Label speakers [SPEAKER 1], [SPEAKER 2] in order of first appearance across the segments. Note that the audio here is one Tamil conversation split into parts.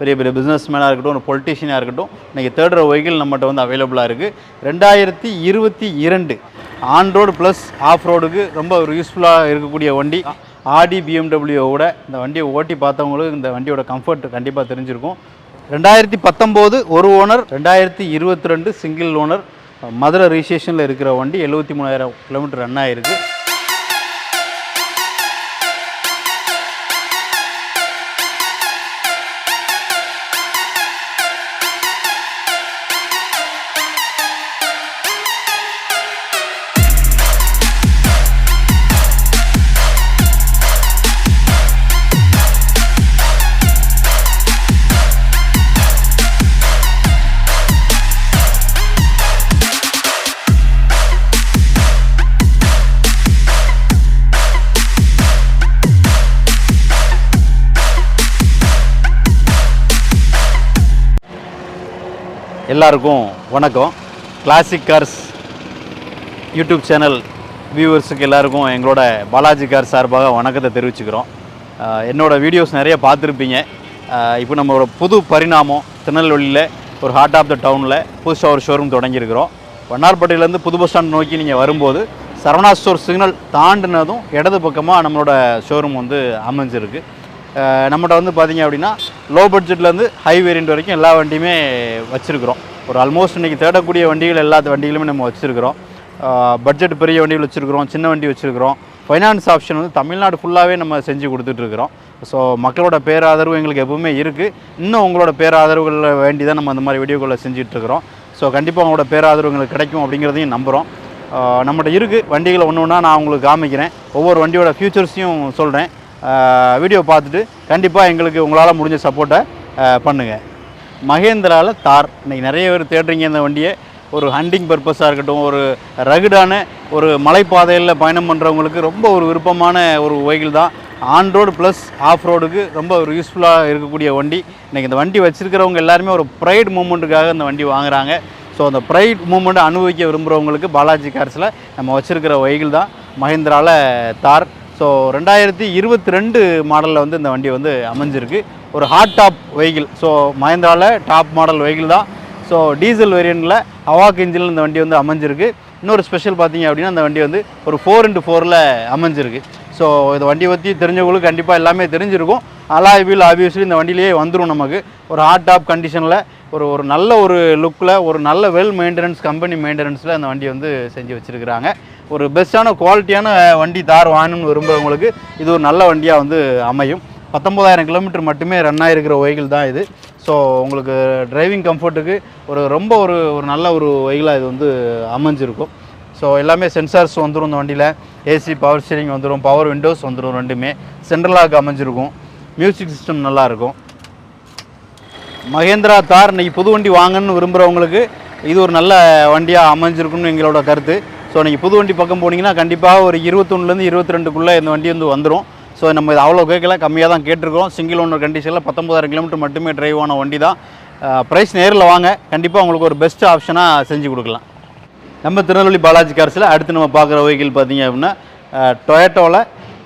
[SPEAKER 1] பெரிய பெரிய பிஸ்னஸ் மேனாக இருக்கட்டும் ஒரு பொலிட்டீஷியனாக இருக்கட்டும் இன்றைக்கி தேடுற வெஹிக்கிள் நம்மகிட்ட வந்து அவைலபிளாக இருக்குது ரெண்டாயிரத்தி இருபத்தி இரண்டு ஆன் ரோடு ப்ளஸ் ஆஃப் ரோடுக்கு ரொம்ப ஒரு யூஸ்ஃபுல்லாக இருக்கக்கூடிய வண்டி. ஆடி பிஎம்டபிள்யூவோட இந்த வண்டியை ஓட்டி பார்த்தவங்களுக்கு இந்த வண்டியோட கம்ஃபர்ட் கண்டிப்பாக தெரிஞ்சிருக்கும். ரெண்டாயிரத்தி பத்தொம்போது ஒரு ஓனர் ரெண்டாயிரத்தி இருபத்தி ரெண்டு சிங்கிள் ஓனர் மதுரை ரிஜிஸ்ட்ரேஷனில் இருக்கிற வண்டி எழுபத்தி மூணாயிரம் கிலோமீட்டர் ரன் ஆயிருக்கு. எல்லாருக்கும் வணக்கம். கிளாசிக் கார்ஸ் யூடியூப் சேனல் வியூவர்ஸுக்கு எல்லாருக்கும் எங்களோட பாலாஜி கார் சார்பாக வணக்கத்தை தெரிவிச்சுக்கிறோம். என்னோடய என்னோட வீடியோஸ் நிறைய பார்த்துருப்பீங்க. இப்போ நம்மளோட புது பரிணாமம் திருநெல்வேலியில் ஒரு ஹார்ட் ஆஃப் த டவுனில் புதுசாக ஒரு ஷோரூம் தொடங்கியிருக்கிறோம். வண்ணார்பட்டியிலேருந்து புது பஸ் ஸ்டாண்ட் நோக்கி நீங்கள் வரும்போது சரவணா ஸ்டோர் சிக்னல் தாண்டினதும் இடது பக்கமாக நம்மளோட ஷோரூம் வந்து அமைஞ்சிருக்கு. நம்மகிட்ட வந்து பார்த்தீங்க அப்படின்னா லோ பட்ஜெட்லேருந்து ஹை வேரியண்ட் வரைக்கும் எல்லா வண்டியுமே வச்சுருக்கிறோம். ஒரு ஆல்மோஸ்ட் இன்றைக்கி தேடக்கூடிய வண்டிகள் எல்லா வண்டிகளுமே நம்ம வச்சுருக்கிறோம். பட்ஜெட் பெரிய வண்டிகள் வச்சுருக்கிறோம் சின்ன வண்டி வச்சுருக்கிறோம். ஃபைனான்ஸ் ஆப்ஷன் வந்து தமிழ்நாடு ஃபுல்லாகவே நம்ம செஞ்சு கொடுத்துட்ருக்குறோம் ஸோ மக்களோட பேராதரவு எங்களுக்கு எப்பவுமே இருக்குது இன்னும் உங்களோட பேராதரவுகளில் வேண்டி தான் நம்ம அந்த மாதிரி வீடியோக்களை செஞ்சிட்ருக்கிறோம் ஸோ கண்டிப்பாக உங்களோட பேராதரவு எங்களுக்கு கிடைக்கும் அப்படிங்கிறதையும் நம்புகிறோம் நம்மகிட்ட இருக்குது வண்டிகளை ஒன்று ஒன்றா நான் உங்களுக்கு காமிக்கிறேன். ஒவ்வொரு வண்டியோட ஃபியூச்சர்ஸையும் சொல்கிறேன் வீடியோ பார்த்துட்டு கண்டிப்பாக எங்களுக்கு உங்களால் முடிஞ்ச சப்போர்ட்டை பண்ணுங்கள் மகேந்திராவில் தார். இன்றைக்கி நிறைய பேர் தேடுறீங்க இந்த வண்டியை. ஒரு ஹண்டிங் பர்பஸாக இருக்கட்டும் ஒரு ரகுடான ஒரு மலைப்பாதையில் பயணம் பண்ணுறவங்களுக்கு ரொம்ப ஒரு விருப்பமான ஒரு வெஹிக்கிள் தான். ஆன் ரோடு ப்ளஸ் ஆஃப் ரோடுக்கு ரொம்ப ஒரு யூஸ்ஃபுல்லாக இருக்கக்கூடிய வண்டி. இன்றைக்கி இந்த வண்டி வச்சுருக்கிறவங்க எல்லாருமே ஒரு ப்ரைட் மூமெண்ட்டுக்காக இந்த வண்டி வாங்குறாங்க. ஸோ அந்த ப்ரைட் மூமெண்ட்டை அனுபவிக்க விரும்புகிறவங்களுக்கு பாலாஜி கார்ஸில் நம்ம வச்சுருக்கிற வெஹிக்கிள் தான். மஹிந்திராவில் தார். ஸோ ரெண்டாயிரத்தி இருபத்தி ரெண்டு மாடலில் வந்து இந்த வண்டி வந்து அமைஞ்சிருக்கு. ஒரு ஹாட் டாப் வெஹிக்கிள் ஸோ மஹிந்திராவில் டாப் மாடல் வெஹிக்கிள் தான். ஸோ டீசல் வேரியண்ட்டில் ஹவாக் இன்ஜினில் இந்த வண்டி வந்து அமைஞ்சிருக்கு. இன்னொரு ஸ்பெஷல் பார்த்தீங்க அப்படின்னா இந்த வண்டி வந்து ஒரு ஃபோர் இன்ட்டு ஃபோரில் அமைஞ்சிருக்கு. ஸோ இந்த வண்டியை பற்றி தெரிஞ்சவங்களுக்கு கண்டிப்பாக எல்லாமே தெரிஞ்சிருக்கும். அலாய் வீல் ஆப்வியஸ்லி இந்த வண்டியிலேயே வந்துடும் நமக்கு. ஒரு ஹாட் டாப் கண்டிஷனில் ஒரு ஒரு நல்ல ஒரு லுக்கில் ஒரு நல்ல வெல் மெயின்டெனன்ஸ் கம்பெனி மெயின்டெனன்ஸில் அந்த வண்டி வந்து செஞ்சு வச்சுருக்கிறாங்க. ஒரு பெஸ்ட்டான குவாலிட்டியான வண்டி தார் வாங்கணும்னு விரும்புகிறவங்களுக்கு இது ஒரு நல்ல வண்டியாக வந்து அமையும். பத்தொம்போதாயிரம் கிலோமீட்டர் மட்டுமே ரன் ஆகிருக்கிற வெஹிக்கிள் தான் இது. ஸோ உங்களுக்கு டிரைவிங் கம்ஃபர்ட்டுக்கு ஒரு ரொம்ப ஒரு ஒரு நல்ல ஒரு வெஹிக்கிளாக இது வந்து அமைஞ்சிருக்கும். ஸோ எல்லாமே சென்சார்ஸ் வந்துடும் இந்த வண்டியில். ஏசி பவர் ஸ்டீரிங் வந்துடும் பவர் விண்டோஸ் வந்துடும் ரெண்டுமே. சென்ட்ரலாக அமைஞ்சிருக்கும். மியூசிக் சிஸ்டம் நல்லாயிருக்கும். மகேந்திரா தார் இன்னைக்கு புது வண்டி வாங்கணும்னு விரும்புகிறவங்களுக்கு இது ஒரு நல்ல வண்டியாக அமைஞ்சிருக்குன்னு எங்களோட கருத்து. ஸோ நீங்கள் புது வண்டி பக்கம் போனீங்கன்னா கண்டிப்பாக ஒரு இருபத்தொன்னுலேருந்து இருபத்தி ரெண்டுக்குள்ளே இந்த வண்டி வந்து வந்துடும் ஸோ நம்ம இது அவ்வளோ கேட்கல கம்மியாக தான் கேட்டிருக்கோம் சிங்கிள் ஓனர் கண்டிஷனில் பத்தொம்பதாயிரம் கிலோமீட்டர் மட்டுமே டிரைவ் ஆன வண்டி தான் ப்ரைஸ் நேரில் வாங்க. கண்டிப்பாக உங்களுக்கு ஒரு பெஸ்ட் ஆப்ஷனாக செஞ்சு கொடுக்கலாம். நம்ம திருநெல்வேலி பாலாஜி கார்ஸில் அடுத்து நம்ம பார்க்குற வெஹிக்கிள் பார்த்தீங்க அப்படின்னா டொயேட்டோவில்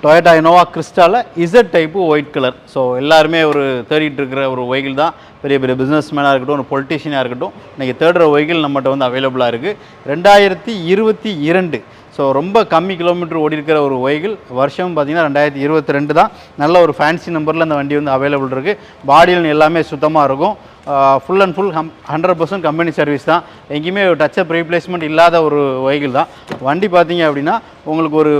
[SPEAKER 1] Toyota Innova கிறிஸ்டாவில் Z type white colour so எல்லாருமே ஒரு தேடிட்டு இருக்கிற ஒரு வெஹிக்கிள் தான். பெரிய பெரிய பிஸ்னஸ் மேனாக இருக்கட்டும் ஒரு பொலிட்டீஷியனாக இருக்கட்டும் இன்றைக்கி தேடுற வெஹிக்கிள் நம்மகிட்ட வந்து அவைலபிளாக இருக்குது ரெண்டாயிரத்தி இருபத்தி இரண்டு. ஸோ ரொம்ப கம்மி கிலோமீட்டர் ஓடி இருக்கிற ஒரு வெஹிக்கிள் வருஷம் பார்த்தீங்கன்னா ரெண்டாயிரத்தி இருபத்தி ரெண்டு தான். நல்ல ஒரு ஃபேன்சி நம்பரில் அந்த வண்டி வந்து அவைலபிள் இருக்குது பாடியில் எல்லாமே சுத்தமாக இருக்கும். Full and full um hundred percent company service தான். எங்கேயுமே டச்சப் ரீப்ளேஸ்மெண்ட் இல்லாத ஒரு வெஹிக்கிள் தான். வண்டி பார்த்தீங்க அப்படின்னா உங்களுக்கு ஒரு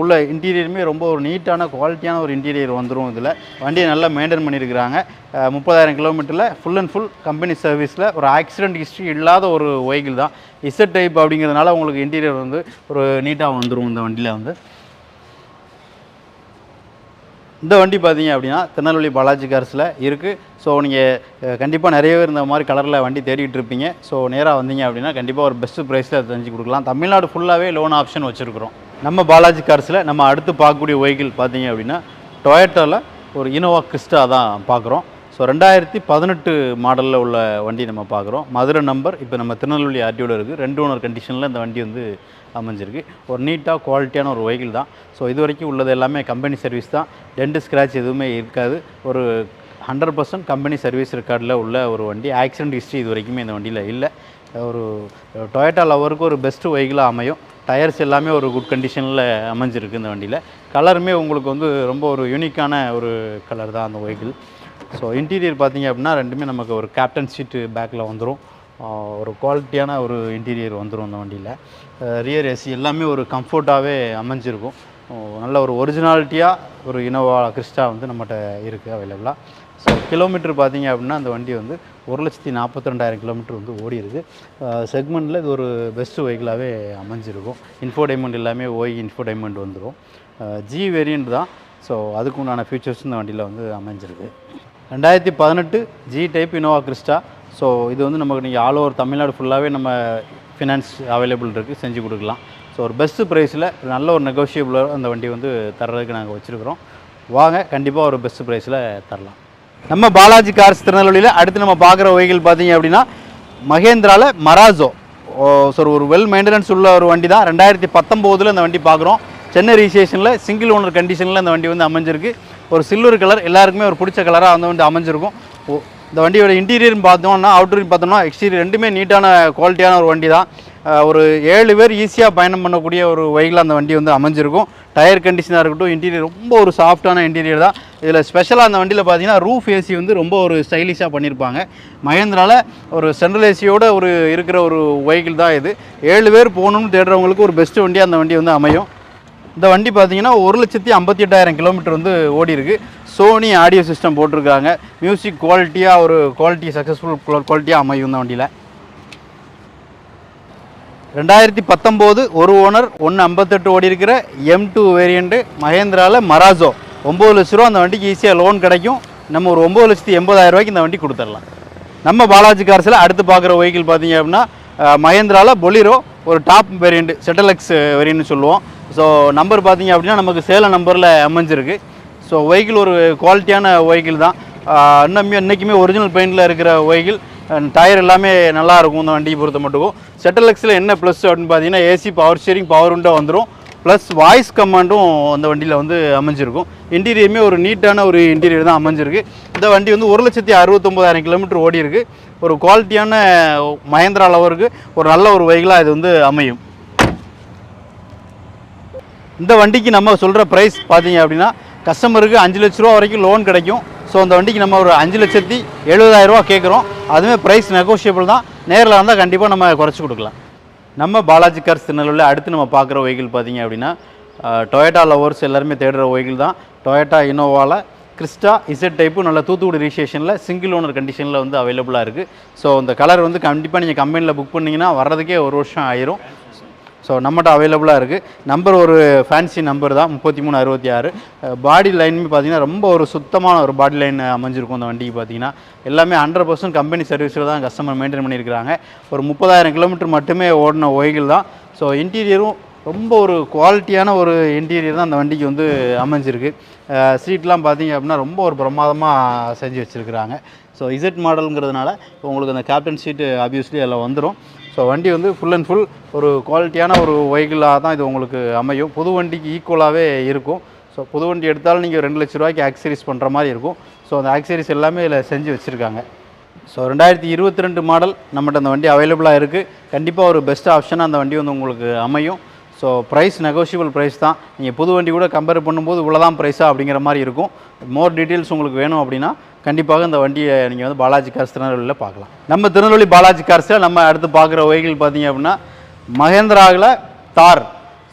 [SPEAKER 1] உள்ள இன்டீரியருமே ரொம்ப ஒரு நீட்டான குவாலிட்டியான ஒரு இன்டீரியர் வந்துடும் இதில். வண்டியை நல்லா மெயின்டைன் பண்ணியிருக்கிறாங்க முப்பதாயிரம் கிலோமீட்டரில் ஃபுல் அண்ட் ஃபுல் கம்பெனி சர்வீஸில் ஒரு ஆக்சிடென்ட் ஹிஸ்ட்ரி இல்லாத ஒரு வெஹிக்கிள் தான். இசட் டைப் அப்படிங்கிறதுனால உங்களுக்கு இன்டீரியர் வந்து ஒரு நீட்டாக வந்துடும் இந்த வண்டியில் வந்து. இந்த வண்டி பார்த்தீங்க அப்படின்னா திருநெல்வேலி பாலாஜி கார்ஸில் இருக்குது ஸோ நீங்கள் கண்டிப்பாக நிறைய பேர் இந்த மாதிரி கலரில் வண்டி தேடிட்டு இருப்பீங்க. ஸோ நேராக வந்தீங்க அப்படின்னா கண்டிப்பாக ஒரு பெஸ்ட்டு ப்ரைஸில் தெரிஞ்சு கொடுக்கலாம். தமிழ்நாடு ஃபுல்லாகவே லோன் ஆப்ஷன் வச்சுருக்கிறோம். நம்ம பாலாஜி கார்ஸில் நம்ம அடுத்து பார்க்கக்கூடிய வெஹிக்கிள் பார்த்தீங்க அப்படின்னா டொயட்டோவில் ஒரு இனோவா கிறிஸ்டா தான் பார்க்குறோம். ஸோ ரெண்டாயிரத்தி பதினெட்டு மாடலில் உள்ள வண்டி நம்ம பார்க்குறோம். மதுரை நம்பர் இப்போ நம்ம திருநெல்வேலி ஆர்டியோவில் இருக்குது ரெண்டு ஓனர் கண்டிஷனில் இந்த வண்டி வந்து அமைஞ்சிருக்கு. ஒரு நீட்டாக குவாலிட்டியான ஒரு வெஹிக்கிள் தான். ஸோ இது வரைக்கும் உள்ளது எல்லாமே கம்பெனி சர்வீஸ் தான். டென்ட் ஸ்க்ராட்ச் எதுவுமே இருக்காது. ஒரு ஹண்ட்ரட் பர்சன்ட் கம்பெனி சர்வீஸ் ரெக்கார்டில் உள்ள ஒரு வண்டி. ஆக்சிடென்ட் ஹிஸ்ட்ரி இது வரைக்குமே இந்த வண்டியில் இல்லை. ஒரு டொயேட்டா லவருக்கு ஒரு பெஸ்ட்டு வெஹிக்கிளாக அமையும். டயர்ஸ் எல்லாமே ஒரு குட் கண்டிஷனில் அமைஞ்சிருக்கு இந்த வண்டியில். கலருமே உங்களுக்கு வந்து ரொம்ப ஒரு யூனிக்கான ஒரு கலர் தான் அந்த வெஹிக்கிள் ஸோ இன்டீரியர் பார்த்தீங்க அப்படின்னா ரெண்டுமே நமக்கு ஒரு கேப்டன் சீட்டு பேக்கில் வந்துடும் ஒரு குவாலிட்டியான ஒரு இன்டீரியர் வந்துடும் அந்த வண்டியில். ரியர் ஏசி எல்லாமே ஒரு கம்ஃபர்ட்டாகவே அமைஞ்சிருக்கும். நல்ல ஒரு ஒரிஜினாலிட்டியாக ஒரு இனோவா கிறிஸ்டா வந்து நம்மகிட்ட இருக்குது அவைலபிளாக ஸோ கிலோமீட்டர் பார்த்தீங்க அப்படின்னா அந்த வண்டி வந்து ஒரு லட்சத்தி நாற்பத்தி ரெண்டாயிரம் கிலோமீட்டர் வந்து ஓடி இருக்கு. செக்மெண்ட்டில் இது ஒரு பெஸ்ட்டு வெஹிக்கிளாகவே அமைஞ்சிருக்கும். இன்ஃபோடைமெண்ட் எல்லாமே ஓய் இன்ஃபோடைமெண்ட் வந்துடும் ஜி வேரியண்ட் தான். ஸோ அதுக்கு உண்டான ஃபீச்சர்ஸ் இந்த வண்டியில் வந்து அமைஞ்சிருக்கு. ரெண்டாயிரத்தி பதினெட்டு G type Innova Crysta so இது வந்து நமக்கு நீங்கள் ஆல் ஓவர் தமிழ்நாடு ஃபுல்லாகவே நம்ம ஃபினான்ஸ் அவைலபிள் இருக்குது செஞ்சு கொடுக்கலாம். ஸோ ஒரு பெஸ்ட்டு ப்ரைஸில் நல்ல ஒரு நெகோஷியபிளாக அந்த வண்டி வந்து தர்றதுக்கு நாங்கள் வச்சுருக்கிறோம். வாங்க கண்டிப்பாக ஒரு பெஸ்ட் ப்ரைஸில் தரலாம். நம்ம பாலாஜி கார்ஸ் திருநெல்வேலியில் அடுத்து நம்ம பார்க்குற வகைகள் பார்த்தீங்க அப்படின்னா மகேந்திராவில் மராசோ ஸோ ஒரு வெல் மெயின்டெனன்ஸ் உள்ள ஒரு வண்டி தான். ரெண்டாயிரத்தி பத்தொம்போதில் இந்த வண்டி பார்க்குறோம். சென்னை ரிஜிஸ்ட்ரேஷனில் சிங்கிள் ஓனர் கண்டிஷனில் அந்த வண்டி வந்து அமைஞ்சிருக்கு. ஒரு சில்வர் கலர் எல்லாருக்குமே ஒரு பிடிச்ச கலராக அந்த வண்டி அமைஞ்சிருக்கும். ஓ, இந்த வண்டியோட இன்டீரியர்னு பார்த்தோம்னா அவுட்டரின் பார்த்தோம்னா எக்ஸ்டீரியர் ரெண்டுமே நீட்டான குவாலிட்டியான ஒரு வண்டி தான். ஒரு ஏழு பேர் ஈஸியாக பயணம் பண்ணக்கூடிய ஒரு வகையில் அந்த வண்டி வந்து அமைஞ்சிருக்கும். டயர் கண்டிஷனாக இருக்கட்டும் இன்டீரியர் ரொம்ப ஒரு சாஃப்டான இன்டீரியர் தான். இதில் ஸ்பெஷலாக அந்த வண்டியில் பார்த்தீங்கன்னா ரூஃப் ஏசி வந்து ரொம்ப ஒரு ஸ்டைலிஷாக பண்ணியிருப்பாங்க மகேந்திராவில் ஒரு சென்ட்ரல் ஏசியோட ஒரு இருக்கிற ஒரு வெஹிக்கிள் தான் இது. ஏழு பேர் போகணும்னு தேடுறவங்களுக்கு ஒரு பெஸ்ட் வண்டி அந்த வண்டி வந்து அமையும். இந்த வண்டி பார்த்தீங்கன்னா ஒரு லட்சத்தி ஐம்பத்தி எட்டாயிரம் கிலோமீட்டர் வந்து ஓடி இருக்கு சோனி ஆடியோ சிஸ்டம் போட்டிருக்காங்க மியூசிக் குவாலிட்டியாக ஒரு குவாலிட்டி சக்ஸஸ்ஃபுல் குவாலிட்டியாக அமையும் இந்த வண்டியில். ரெண்டாயிரத்தி பத்தொம்போது ஒரு ஓனர் ஒன்று ஐம்பத்தெட்டு ஓடி இருக்கிற எம் டூ வேரியண்ட்டு மகேந்திராவில் மராசோ ஒம்பது லட்ச ரூபா அந்த வண்டிக்கு ஈஸியாக லோன் கிடைக்கும். நம்ம ஒரு ஒம்பது லட்சத்தி எண்பதாயிரம் ரூபாய்க்கு இந்த வண்டி கொடுத்துடலாம். நம்ம பாலாஜி கார்ஸில் அடுத்து பார்க்குற வெஹிக்கிள் பார்த்தீங்க அப்படின்னா மகேந்திராவில் பொலிரோ ஒரு டாப் வேரியண்ட்டு செட்டலெக்ஸ் வேரியண்ட்னு சொல்லுவோம். ஸோ நம்பர் பார்த்தீங்க அப்படின்னா நமக்கு சேலம் நம்பரில் அமைஞ்சிருக்கு. ஸோ வெஹிக்கிள் ஒரு குவாலிட்டியான வெஹிக்கிள் தான். இன்னும் இன்றைக்குமே ஒரிஜினல் பெயிண்டில் இருக்கிற வெஹிக்கிள் டயர் எல்லாமே நல்லா இருக்கும் இந்த வண்டியை பொறுத்த மட்டும் செட்டலெக்ஸில் என்ன ப்ளஸ் அப்படின்னு பார்த்தீங்கன்னா AC power steering power window வந்துடும் ப்ளஸ் வாய்ஸ் கமாண்டும் அந்த வண்டியில் வந்து அமைஞ்சிருக்கும். இன்டீரியருமே ஒரு நீட்டான ஒரு இன்டீரியர் தான் அமைஞ்சிருக்கு. இந்த வண்டி வந்து ஒரு லட்சத்தி அறுபத்தொம்போதாயிரம் கிலோமீட்டர் ஓடி இருக்குது ஒரு குவாலிட்டியான மகேந்திரா அளவருக்கு ஒரு நல்ல ஒரு வெஹிக்கிளாக இது வந்து அமையும். இந்த வண்டிக்கு நம்ம சொல்கிற ப்ரைஸ் பார்த்தீங்க அப்படின்னா கஸ்டமருக்கு அஞ்சு லட்ச ரூபா வரைக்கும் லோன் கிடைக்கும். ஸோ அந்த வண்டிக்கு நம்ம ஒரு அஞ்சு லட்சத்தி எழுபதாயிரரூவா கேட்குறோம். அதுவுமே ப்ரைஸ் நெகோஷியபிள் தான். நேரில் வந்தால் கண்டிப்பாக நம்ம குறைச்சி கொடுக்கலாம். நம்ம பாலாஜி கார்ஸ் திருநெல்வேலியில் அடுத்து நம்ம பார்க்குற வெஹிக்கிள் பார்த்தீங்க அப்படின்னா டொயேட்டா லவர்ஸ் எல்லாருமே தேடுற வெஹிக்கிள் தான். டொயேட்டா இனோவாவில் கிறிஸ்டா இசட் டைப்பு நல்ல தூத்துக்குடி ரிஜிஸ்ட்ரேஷனில் சிங்கிள் ஓனர் கண்டிஷனில் வந்து அவைலபிளாக இருக்குது ஸோ இந்த கலர் வந்து கண்டிப்பாக நீங்கள் கம்பெனியில் புக் பண்ணிங்கன்னா வர்றதுக்கே ஒரு வருஷம் ஆயிரும். ஸோ நம்மகிட்ட அவைலபிளாக இருக்குது நம்பர் ஒரு ஃபேன்சி நம்பர் தான் முப்பத்தி மூணு அறுபத்தி ஆறு பாடி லைனுமே பார்த்தீங்கன்னா ரொம்ப ஒரு சுத்தமான ஒரு பாடி லைன் அமைஞ்சிருக்கும் அந்த வண்டிக்கு பார்த்தீங்கன்னா எல்லாமே ஹண்ட்ரட் பர்சன்ட் கம்பெனி சர்வீஸில் தான் கஸ்டமர் மெயின்டைன் பண்ணியிருக்கிறாங்க ஒரு முப்பதாயிரம் கிலோமீட்டர் மட்டுமே ஓடின ஒய்கள் தான். ஸோ இன்டீரியரும் ரொம்ப ஒரு குவாலிட்டியான ஒரு இன்டீரியர் தான் அந்த வண்டிக்கு வந்து அமைஞ்சிருக்கு. சீட்லாம் பார்த்தீங்க அப்படின்னா ரொம்ப ஒரு பிரமாதமாக செஞ்சு வச்சுருக்கிறாங்க. ஸோ இசட் மாடலுங்கிறதுனால உங்களுக்கு அந்த கேப்டன் சீட்டு ஆப்வியஸ்லி அதில் வந்துடும் ஸோ வண்டி வந்து ஃபுல் அண்ட் ஃபுல் ஒரு குவாலிட்டியான ஒரு வெஹிக்கிளாக தான் இது உங்களுக்கு அமையும். புது வண்டிக்கு ஈக்குவலாகவே இருக்கும். ஸோ புது வண்டி எடுத்தாலும் நீங்கள் ரெண்டு லட்ச ரூபாய்க்கு ஆக்சரிஸ் பண்ணுற மாதிரி இருக்கும். ஸோ அந்த ஆக்சரிஸ் எல்லாமே இதில் செஞ்சு வச்சுருக்காங்க. ஸோ ரெண்டாயிரத்தி இருபத்தி ரெண்டு மாடல் நம்மகிட்ட அந்த வண்டி அவைலபிளாக இருக்குது கண்டிப்பாக ஒரு பெஸ்ட் ஆப்ஷனாக அந்த வண்டி வந்து உங்களுக்கு அமையும். ஸோ ப்ரைஸ் நெகோஷியபிள் ப்ரைஸ் தான். நீங்கள் புது வண்டி கூட கம்பேர் பண்ணும்போது இவ்வளோதான் ப்ரைஸாக அப்படிங்கிற மாதிரி இருக்கும். மோர் டீட்டெயில்ஸ் உங்களுக்கு வேணும் அப்படின்னா கண்டிப்பாக இந்த வண்டியை நீங்கள் வந்து பாலாஜி கார்ஸ் திருநெல்வேலியில் பார்க்கலாம். நம்ம திருநெல்வேலி பாலாஜி கார்ஸில் நம்ம அடுத்து பார்க்குற வெஹிக்கிள் பார்த்தீங்க அப்படின்னா மகேந்திராவில் தார்.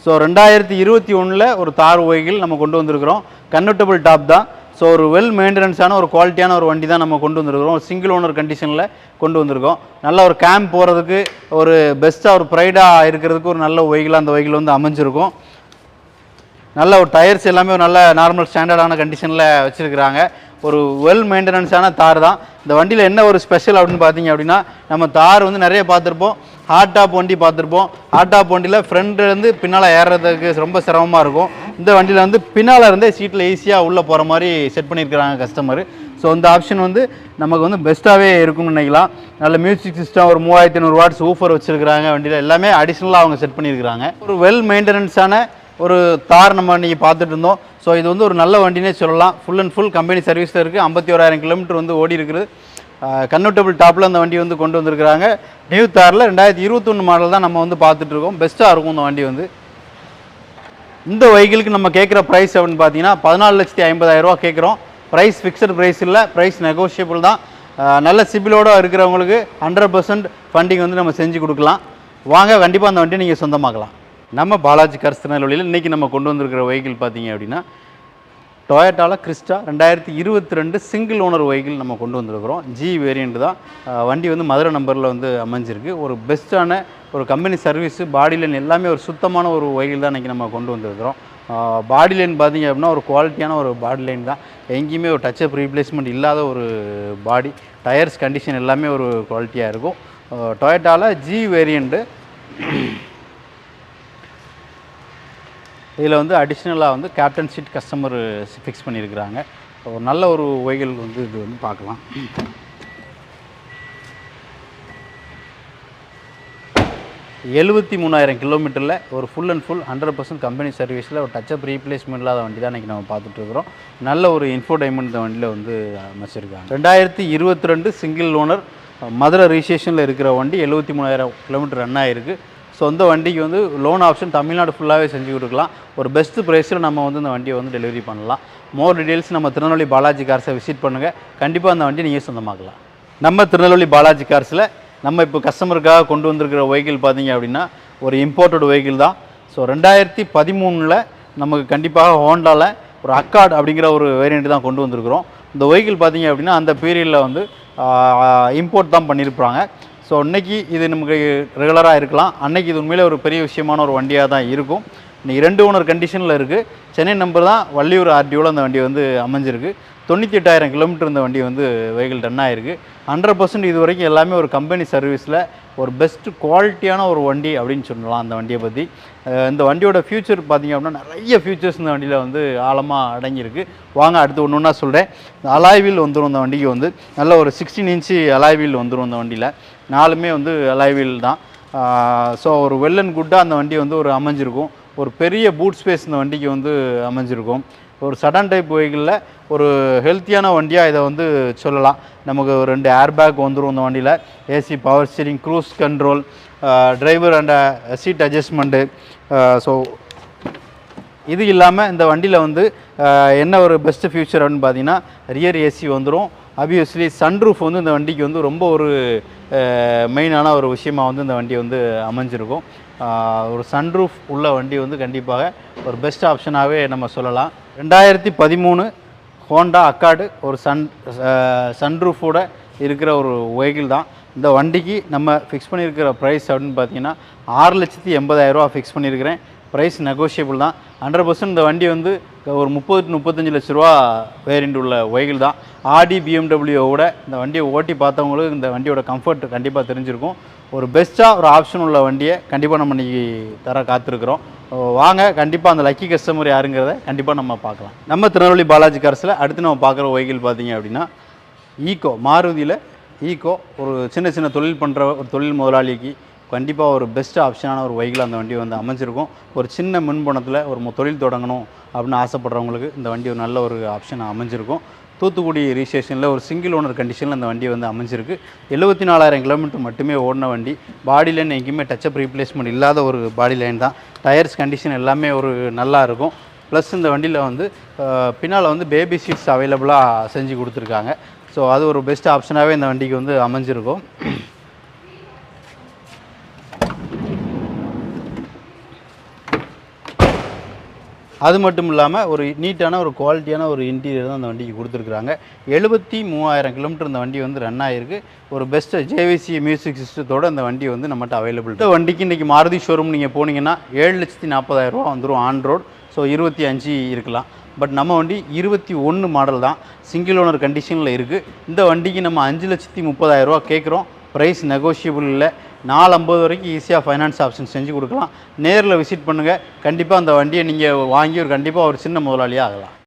[SPEAKER 1] ஸோ ரெண்டாயிரத்தி இருபத்தி ஒன்றில் ஒரு தார் வெஹிக்கிள் நம்ம கொண்டு வந்திருக்கிறோம். கன்வெர்டபுள் டாப் தான். ஸோ ஒரு வெல் மெயின்டெனன்ஸான ஒரு குவாலிட்டியான ஒரு வண்டி தான் நம்ம கொண்டு வந்திருக்கிறோம். சிங்கிள் ஓனர் கண்டிஷனில் கொண்டு வந்திருக்கோம். நல்ல ஒரு கேம்ப் போகிறதுக்கு ஒரு பெஸ்ட்டாக ஒரு ப்ரைடாக இருக்கிறதுக்கு ஒரு நல்ல வெஹிக்கிளாக அந்த வெஹிக்கிள் வந்து அமைஞ்சிருக்கும். நல்ல ஒரு டயர்ஸ் எல்லாமே ஒரு நல்ல நார்மல் ஸ்டாண்டர்டான கண்டிஷனில் வச்சுருக்கிறாங்க. ஒரு வெல் மெயின்டெனன்ஸான தார் தான். இந்த வண்டியில் என்ன ஒரு ஸ்பெஷல் அப்படின்னு பார்த்தீங்க அப்படின்னா நம்ம தார் வந்து நிறைய பார்த்துருப்போம். ஹாட் டாப் வண்டி பார்த்துருப்போம். ஹாட் டாப் வண்டியில் ஃப்ரண்ட்லேருந்து பின்னால் ஏறுறதுக்கு ரொம்ப சிரமமாக இருக்கும். இந்த வண்டியில் வந்து பின்னால் இருந்தே சீட்டில் ஈஸியாக உள்ளே போகிற மாதிரி செட் பண்ணியிருக்கிறாங்க கஸ்டமர் ஸோ அந்த ஆப்ஷன் வந்து நமக்கு வந்து பெஸ்ட்டாகவே இருக்கும்னு நினைக்கலாம். நல்ல மியூசிக் சிஸ்டம் ஒரு மூவாயிரத்தி ஐநூறு வாட்ஸ் ஊஃபர் வச்சுருக்கிறாங்க வண்டியில். எல்லாமே அடிஷ்னலாக அவங்க செட் பண்ணியிருக்கிறாங்க. ஒரு வெல் மெயின்டெனன்ஸான ஒரு தார் நம்ம இன்றைக்கி பார்த்துட்டு இருந்தோம். ஸோ இது வந்து ஒரு நல்ல வண்டினே சொல்லலாம். ஃபுல் அண்ட் ஃபுல் கம்பெனி சர்வீஸில் இருக்குது ஐம்பத்தி ஓராயிரம் கிலோமீட்டர் வந்து ஓடி இருக்குது. கன்வெர்டபுள் டாப்பில் அந்த வண்டி வந்து கொண்டு வந்திருக்கிறாங்க. நியூ தாரில் ரெண்டாயிரத்தி இருபத்தொன்று மாடல் தான் நம்ம வந்து பார்த்துட்ருக்கோம் பெஸ்ட்டாக இருக்கும் இந்த வண்டி வந்து. இந்த வெஹிக்கிளுக்கு நம்ம கேட்குற ப்ரைஸ் அப்படின்னு பார்த்தீங்கன்னா பதினாலு லட்சத்தி ஐம்பதாயிரரூவா கேட்குறோம். ப்ரைஸ் ஃபிக்ஸட் ப்ரைஸ் இல்லை. ப்ரைஸ் நெகோஷியபிள் தான். நல்ல சிபிலோடு இருக்கிறவங்களுக்கு ஹண்ட்ரட் பர்சன்ட் ஃபண்டிங் வந்து நம்ம செஞ்சு கொடுக்கலாம். வாங்க கண்டிப்பாக அந்த வண்டியை நீங்கள் சொந்தமாக்கலாம். நம்ம பாலாஜி கார்ஸ் திருநெல்வேலியில் இன்றைக்கி நம்ம கொண்டு வந்திருக்கிற வெஹிக்கிள் பார்த்தீங்க அப்படின்னா டொயட்டாவில் கிறிஸ்டா ரெண்டாயிரத்தி இருபத்தி ரெண்டு சிங்கிள் ஓனர் வெஹிக்கிள் நம்ம கொண்டு வந்திருக்கிறோம். ஜி வேரியண்ட் தான். வண்டி வந்து மதுரை நம்பரில் வந்து அமைஞ்சிருக்கு. ஒரு பெஸ்ட்டான ஒரு கம்பெனி சர்வீஸு பாடி லைன் எல்லாமே ஒரு சுத்தமான ஒரு வெஹிக்கிள் தான் இன்றைக்கி நம்ம கொண்டு வந்திருக்கிறோம். பாடி லைன் பார்த்தீங்க அப்படின்னா ஒரு குவாலிட்டியான ஒரு பாடி லைன் தான். எங்கேயுமே ஒரு டச் அப் ரீப்ளேஸ்மெண்ட் இல்லாத ஒரு பாடி டயர்ஸ் கண்டிஷன் எல்லாமே ஒரு குவாலிட்டியாக இருக்கும். டொயட்டாவில் ஜி வேரியண்ட்டு இதில் வந்து அடிஷ்னலாக வந்து கேப்டன் சீட் கஸ்டமர் ஃபிக்ஸ் பண்ணியிருக்கிறாங்க. ஒரு நல்ல ஒரு வெஹிக்கிள் வந்து இது வந்து பார்க்கலாம். எழுபத்தி மூணாயிரம் கிலோமீட்டரில் ஒரு full and full hundred percent company சர்வீஸில் ஒரு டச்சப் ரீப்ளேஸ்மெண்ட் இல்லாத வண்டி தான் இன்றைக்கி நம்ம பார்த்துட்டு இருக்கிறோம் நல்ல ஒரு இன்ஃபோடைன்மெண்ட் இந்த வண்டியில் வந்து அமைச்சிருக்காங்க. ரெண்டாயிரத்தி இருபத்தி ரெண்டு சிங்கிள் ஓனர் மதுரை ரிஜிஸ்ட்ரேஷனில் இருக்கிற வண்டி எழுபத்தி மூணாயிரம் கிலோமீட்டர் ரன் ஆகிருக்கு ஸோ வண்டிக்கு வந்து லோன் ஆப்ஷன் தமிழ்நாடு ஃபுல்லாகவே செஞ்சு கொடுக்கலாம். ஒரு பெஸ்ட் ப்ரைஸில் நம்ம வந்து இந்த வண்டியை வந்து டெலிவரி பண்ணலாம். மோர் டீட்டெயில்ஸ் நம்ம திருநெல்வேலி பாலாஜி கார்ஸை விசிட் பண்ணுங்கள் கண்டிப்பாக அந்த வண்டி நீங்கள் சொந்தமாக்கலாம். நம்ம திருநெல்வேலி பாலாஜி கார்ஸில் நம்ம இப்போ கஸ்டமருக்காக கொண்டு வந்திருக்கிற வெஹிக்கிள் பார்த்தீங்க அப்படின்னா ஒரு இம்போர்ட்டட் வெஹிக்கிள் தான். ஸோ ரெண்டாயிரத்தி பதிமூணில் நமக்கு கண்டிப்பாக ஹோண்டாவில் ஒரு அக்காட் அப்படிங்கிற ஒரு வேரியண்ட் தான் கொண்டு வந்திருக்கிறோம். இந்த வெஹிக்கிள் பார்த்தீங்க அப்படின்னா அந்த பீரியடில் வந்து இம்போர்ட் தான் பண்ணியிருப்பாங்க. ஸோ அன்னைக்கு இது நமக்கு ரெகுலராக இருக்கலாம். அன்னைக்கு இது உண்மையிலே ஒரு பெரிய விஷயமான ஒரு வண்டியாக தான் இருக்கும். இன்னைக்கு ரெண்டு ஓனர் கண்டிஷனில் இருக்குது சென்னை நம்பர் தான் வள்ளியூர் ஆர்டியோவில் அந்த வண்டி வந்து அமைஞ்சிருக்கு. தொண்ணூற்றி எட்டாயிரம் கிலோமீட்டர் இந்த வண்டி வந்து வெஹிக்கிள் டன் ஆயிருக்கு. ஹண்ட்ரட் பர்சன்ட் இது வரைக்கும் எல்லாமே ஒரு கம்பெனி சர்வீஸில் ஒரு பெஸ்ட் குவாலிட்டியான ஒரு வண்டி அப்படின்னு சொல்லலாம் அந்த வண்டியை பற்றி இந்த வண்டியோட ஃபியூச்சர் பார்த்திங்க அப்படின்னா நிறைய ஃபியூச்சர்ஸ் இந்த வண்டியில் வந்து ஆழமாக அடங்கியிருக்கு. வாங்க அடுத்து ஒன்று ஒன்றா சொல்கிறேன் அலாய்வில் அலாய் வீல் வந்துடும் இந்த வண்டிக்கு வந்து. நல்ல ஒரு சிக்ஸ்டீன் இன்ச்சு அலாய் வீல் வந்துடும் இந்த வண்டியில். நாலுமே வந்து அலாய் வீல் தான். ஸோ ஒரு வெல் அண்ட் குட்டாக அந்த வண்டி வந்து ஒரு அமைஞ்சிருக்கும். ஒரு பெரிய பூட் ஸ்பேஸ் இந்த வண்டிக்கு வந்து அமைஞ்சிருக்கும். ஒரு சடன் டைப் வெஹிக்கிளில் ஒரு ஹெல்த்தியான வண்டியாக இதை வந்து சொல்லலாம். நமக்கு ஒரு ரெண்டு ஏர் பேக் வந்துடும் இந்த வண்டியில். AC power steering cruise control driver and seat adjustment so இது இல்லாமல் இந்த வண்டியில் வந்து என்ன ஒரு பெஸ்ட்டு ஃபியூச்சர் அப்படின்னு பார்த்தீங்கன்னா ரியர் ஏசி வந்துடும் அபியஸ்லி சன்ரூஃப் வந்து இந்த வண்டிக்கு வந்து ரொம்ப ஒரு மெயினான ஒரு விஷயமாக வந்து இந்த வண்டி வந்து அமைஞ்சிருக்கும். ஒரு சன்ரூஃப் உள்ள வண்டி வந்து கண்டிப்பாக ஒரு பெஸ்ட் ஆப்ஷனாகவே நம்ம சொல்லலாம். ரெண்டாயிரத்தி பதிமூணு ஹோண்டா அக்கார்டு ஒரு சன் சன்ரூஃபோட இருக்கிற ஒரு வெஹிக்கிள் தான். இந்த வண்டிக்கு நம்ம ஃபிக்ஸ் பண்ணியிருக்கிற ப்ரைஸ் அப்படின்னு பார்த்தீங்கன்னா ஆறு லட்சத்தி எண்பதாயிரரூவா ஃபிக்ஸ் பண்ணியிருக்கிறேன். ப்ரைஸ் நெகோஷியபிள் தான். ஹண்ட்ரட் பர்சன்ட் இந்த வண்டி வந்து ஒரு முப்பது முப்பத்தஞ்சு லட்ச ரூபா வேரியண்ட் உள்ள வெஹிக்கிள் தான். ஆடி பிஎம்டபிள்யூவோட இந்த வண்டியை ஓட்டி பார்த்தவங்களுக்கு இந்த வண்டியோட கம்ஃபர்ட் கண்டிப்பாக தெரிஞ்சிருக்கும். ஒரு பெஸ்ட்டாக ஒரு ஆப்ஷன் உள்ள வண்டியை கண்டிப்பாக நம்ம இன்னைக்கு தர காத்திருக்கிறோம். வாங்க கண்டிப்பாக அந்த லக்கி கஸ்டமர் யாருங்கிறத கண்டிப்பாக நம்ம பார்க்கலாம். நம்ம திருநெல்வேலி பாலாஜி கார்ஸில் அடுத்து நம்ம பார்க்குற வெஹிக்கிள் பார்த்தீங்க அப்படின்னா ஈகோ மாருதியில் ஈகோ ஒரு சின்ன சின்ன தொழில் பண்ணுற ஒரு தொழில் முதலாளிக்கு கண்டிப்பாக ஒரு பெஸ்ட் ஆப்ஷனான ஒரு வெஹிக்கிள் அந்த வண்டி வந்து அமைஞ்சிருக்கும். ஒரு சின்ன மின்பணத்தில் ஒரு தொழில் தொடங்கணும் அப்படின்னு ஆசைப்படுறவங்களுக்கு இந்த வண்டி ஒரு நல்ல ஒரு ஆப்ஷன் அமைஞ்சிருக்கும். தூத்துக்குடி ரீஸ்டேஷனில் ஒரு சிங்கிள் ஓனர் கண்டிஷனில் அந்த வண்டி வந்து அமைஞ்சிருக்கு. எழுபத்தி நாலாயிரம் கிலோமீட்டர் மட்டுமே ஓடின வண்டி. பாடி லைன் எங்கேயுமே டச்சப் ரீப்ளேஸ்மெண்ட் இல்லாத ஒரு பாடி லைன் தான். டயர்ஸ் கண்டிஷன் எல்லாமே ஒரு நல்லா இருக்கும். ப்ளஸ் இந்த வண்டியில் வந்து பின்னால் வந்து பேபி சீட்ஸ் அவைலபிளாக செஞ்சு கொடுத்துருக்காங்க. ஸோ அது ஒரு பெஸ்ட் ஆப்ஷனாகவே இந்த வண்டிக்கு வந்து அமைஞ்சிருக்கும். அது மட்டும் இல்லாமல் ஒரு நீட்டான ஒரு குவாலிட்டியான ஒரு இன்டீரியர் தான் அந்த வண்டிக்கு கொடுத்துருக்குறாங்க. எழுபத்தி மூவாயிரம் கிலோமீட்டர் இந்த வண்டி வந்து ரன் ஆகிருக்கு ஒரு பெஸ்ட் ஜேவிசி மியூசிக் சிஸ்டத்தோட அந்த வண்டி வந்து நம்மகிட்ட அவைலபிள் இந்த வண்டிக்கு இன்றைக்கி மாருதி ஷோரூம் நீங்கள் போனீங்கன்னா ஏழு லட்சத்தி நாற்பதாயிரம் ரூபா வந்துடும் ஆன் ரோட் ஸோ இருபத்தி அஞ்சு இருக்கலாம். பட் நம்ம வண்டி இருபத்தி ஒன்று மாடல் தான். சிங்கிள் ஓனர் கண்டிஷனில் இருக்குது இந்த வண்டிக்கு நம்ம அஞ்சு லட்சத்தி முப்பதாயிரரூபா கேட்குறோம் ப்ரைஸ் நெகோஷியபிள் இல்லை. நாலு ஐம்பது வரைக்கும் ஈஸியாக ஃபைனான்ஸ் ஆப்ஷன் செஞ்சு கொடுக்கலாம். நேரில் விசிட் பண்ணுங்கள் கண்டிப்பாக அந்த வண்டியை நீங்கள் வாங்கி ஒரு கண்டிப்பாக ஒரு சின்ன முதலாளியாக ஆகலாம்.